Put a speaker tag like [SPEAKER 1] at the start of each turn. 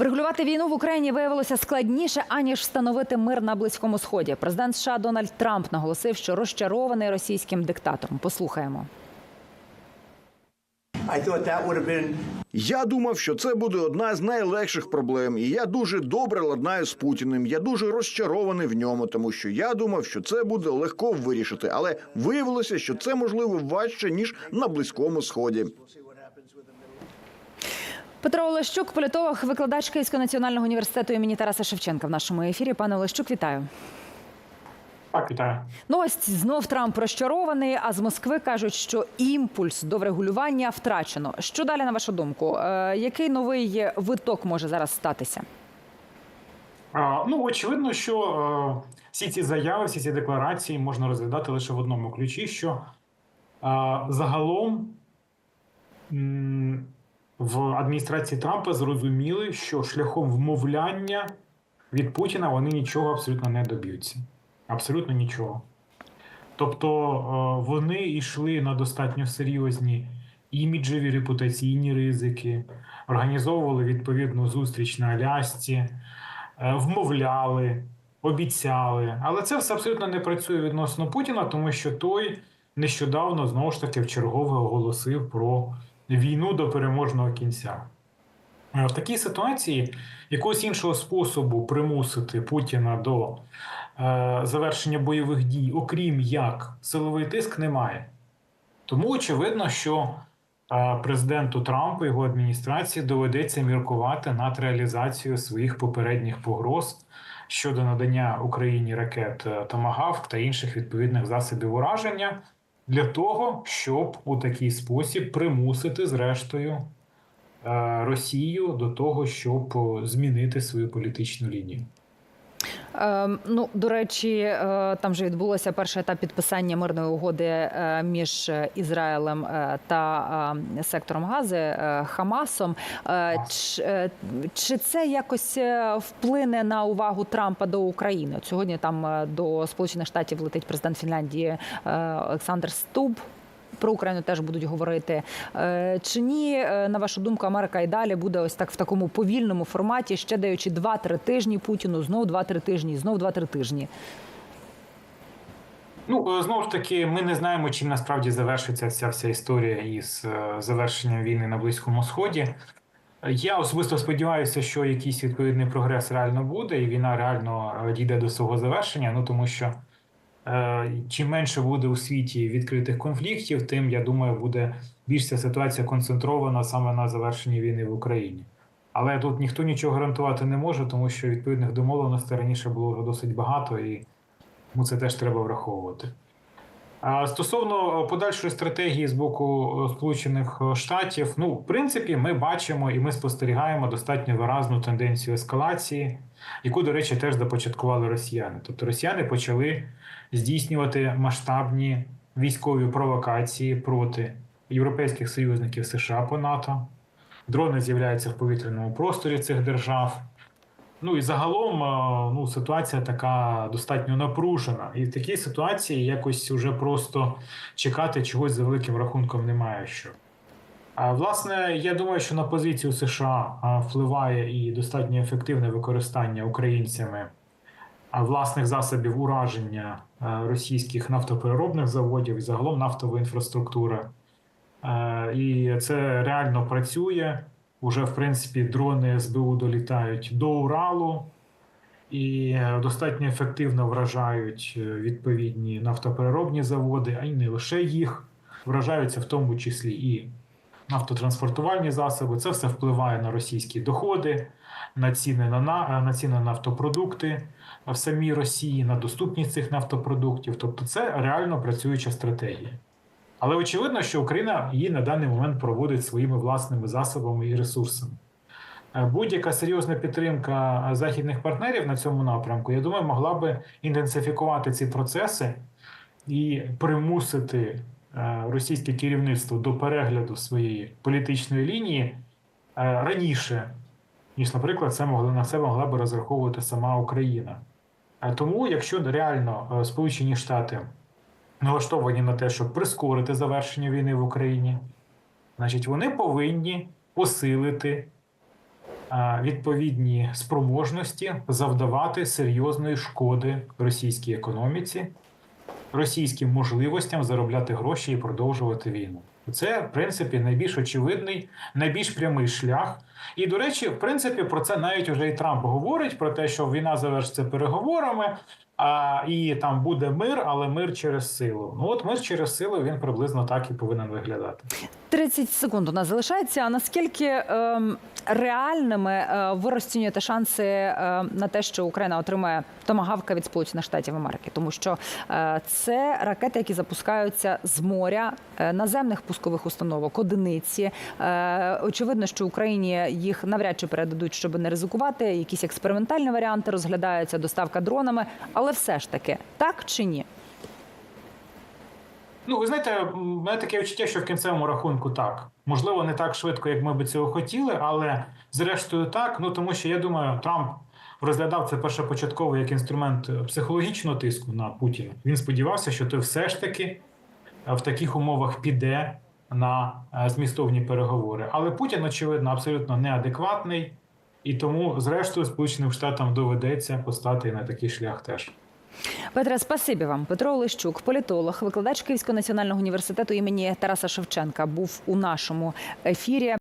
[SPEAKER 1] Врегулювати війну в Україні виявилося складніше аніж встановити мир на близькому сході. Президент США Дональд Трамп наголосив, що розчарований російським диктатором. Послухаємо.
[SPEAKER 2] Я думав, що це буде одна з найлегших проблем, і я дуже добре ладнаю з Путіним. Я дуже розчарований в ньому, тому що я думав, що це буде легко вирішити, але виявилося, що це можливо важче ніж на близькому сході.
[SPEAKER 1] Петро Олещук, політолог, викладач Київського національного університету імені Тараса Шевченка в нашому ефірі. Пане Олещук, вітаю.
[SPEAKER 3] Так, вітаю.
[SPEAKER 1] Ну ось знов Трамп розчарований. А з Москви кажуть, що імпульс до врегулювання втрачено. Що далі на вашу думку? Е, який новий виток може зараз статися?
[SPEAKER 3] А, ну, очевидно, що е, всі ці заяви, всі ці декларації можна розглядати лише в одному ключі, що е, загалом м, в адміністрації Трампа зрозуміли, що шляхом вмовляння від Путіна вони нічого абсолютно не доб'ються. Абсолютно нічого. Тобто е, вони йшли на достатньо серйозні іміджеві репутаційні ризики, організовували відповідну зустріч на Алясці, е, вмовляли, обіцяли. Але це все абсолютно не працює відносно Путіна, тому що той нещодавно знову ж таки вчергове оголосив про війну до переможного кінця. Е, В такій ситуації якогось іншого способу примусити Путіна до е, завершення бойових дій, окрім як силовий тиск, немає. Тому очевидно, що е, президенту Трампу і його адміністрації доведеться міркувати над реалізацією своїх попередніх погроз щодо надання Україні ракет е, Томагавк та інших відповідних засобів ураження для того, щоб у такий спосіб примусити зрештою е, Росію до того, щоб змінити свою політичну лінію.
[SPEAKER 1] Ем, ну, до речі, е, там вже відбулося перший етап підписання мирної угоди е, між Ізраїлем е, та сектором Гази Хамасом. Чи, це якось вплине на увагу Трампа до України? Сьогодні там до Сполучених Штатів летить президент Фінляндії Олександр Стуб. Про Україну теж будуть говорити. Е, Чи ні, е, на вашу думку, Америка і далі буде ось так в такому повільному форматі, ще даючи 2-3 тижні Путіну, знов 2-3 тижні, знов 2-3 тижні.
[SPEAKER 3] Ну е, знову ж таки, ми не знаємо, чим насправді завершиться ця вся історія із завершенням війни на Близькому Сході. Я особисто сподіваюся, що якийсь відповідний прогрес реально буде, і війна реально дійде до свого завершення. Ну тому що чим менше буде у світі відкритих конфліктів, тим я думаю, буде більш ця ситуація концентрована саме на завершенні війни в Україні. Але тут ніхто нічого гарантувати не може, тому що відповідних домовленостей раніше було вже досить багато, і тому це теж треба враховувати. Стосовно подальшої стратегії з боку е, Сполучених Штатів, ну, в принципі, ми бачимо і ми спостерігаємо достатньо виразну тенденцію ескалації, яку, до речі, теж започаткували росіяни. Тобто росіяни почали здійснювати масштабні військові провокації проти європейських союзників США по НАТО. Дрони з'являються в повітряному просторі цих держав. Ну і загалом е, ну, ситуація така достатньо напружена. І в такій ситуації якось вже просто чекати чогось за великим рахунком немає що. А власне, я думаю, що на позицію США впливає і достатньо ефективне використання українцями власних засобів ураження російських нафтопереробних заводів і загалом нафтової інфраструктури. Е, І це реально працює. Уже, в принципі, дрони СБУ долітають до Уралу і е, достатньо ефективно вражають е, відповідні нафтопереробні заводи, а й не лише їх. Вражаються в тому числі і нафтотранспортувальні засоби. Це все впливає на російські доходи, на ціни на, на, на ціни на нафтопродукти в самій Росії, на доступність цих нафтопродуктів. Тобто, це реально працююча стратегія. Але очевидно, що Україна її на даний момент проводить своїми власними засобами і ресурсами. Е, Будь-яка серйозна підтримка е, західних партнерів на цьому напрямку, я думаю, могла би інтенсифікувати ці процеси і примусити е, російське керівництво до перегляду своєї політичної лінії раніше, ніж, наприклад, це могла на це могла би розраховувати сама Україна. Тому, якщо реально Сполучені Штати налаштовані на те, щоб прискорити завершення війни в Україні, значить вони повинні посилити відповідні спроможності завдавати серйозної шкоди російській економіці, російським можливостям заробляти гроші і продовжувати війну. Це, в принципі, найбільш очевидний, найбільш прямий шлях. І, до речі, в принципі, про це навіть уже і Трамп говорить: про те, що війна завершиться переговорами, а, і там буде мир, але мир через силу. Ну от мир через силу він приблизно так і повинен виглядати.
[SPEAKER 1] 30 секунд у нас залишається. А наскільки ем, реальними е, ви розцінюєте шанси е, на те, що Україна отримає томагавка від Сполучених Штатів Америки? Тому що е, це ракети, які запускаються з моря е, наземних пускових установок, одиниці. Е, очевидно, що Україні їх навряд чи передадуть, щоб не ризикувати. Якісь експериментальні варіанти розглядаються, доставка дронами. Але все ж таки, так чи ні?
[SPEAKER 3] Ну, ви знаєте, в мене таке відчуття, що в кінцевому рахунку так. Можливо, не так швидко, як ми би цього хотіли, але зрештою так. Ну тому що я думаю, Трамп розглядав це першопочатково як інструмент психологічного тиску на Путіна. Він сподівався, що той все ж таки е, в таких умовах піде на е, змістовні переговори. Але Путін, очевидно, абсолютно неадекватний, і тому, зрештою, Сполученим Штатам доведеться постати на такий шлях теж.
[SPEAKER 1] Петре, спасибі вам. Петро Олещук, політолог, викладач Київського національного університету імені Тараса Шевченка, був у нашому ефірі.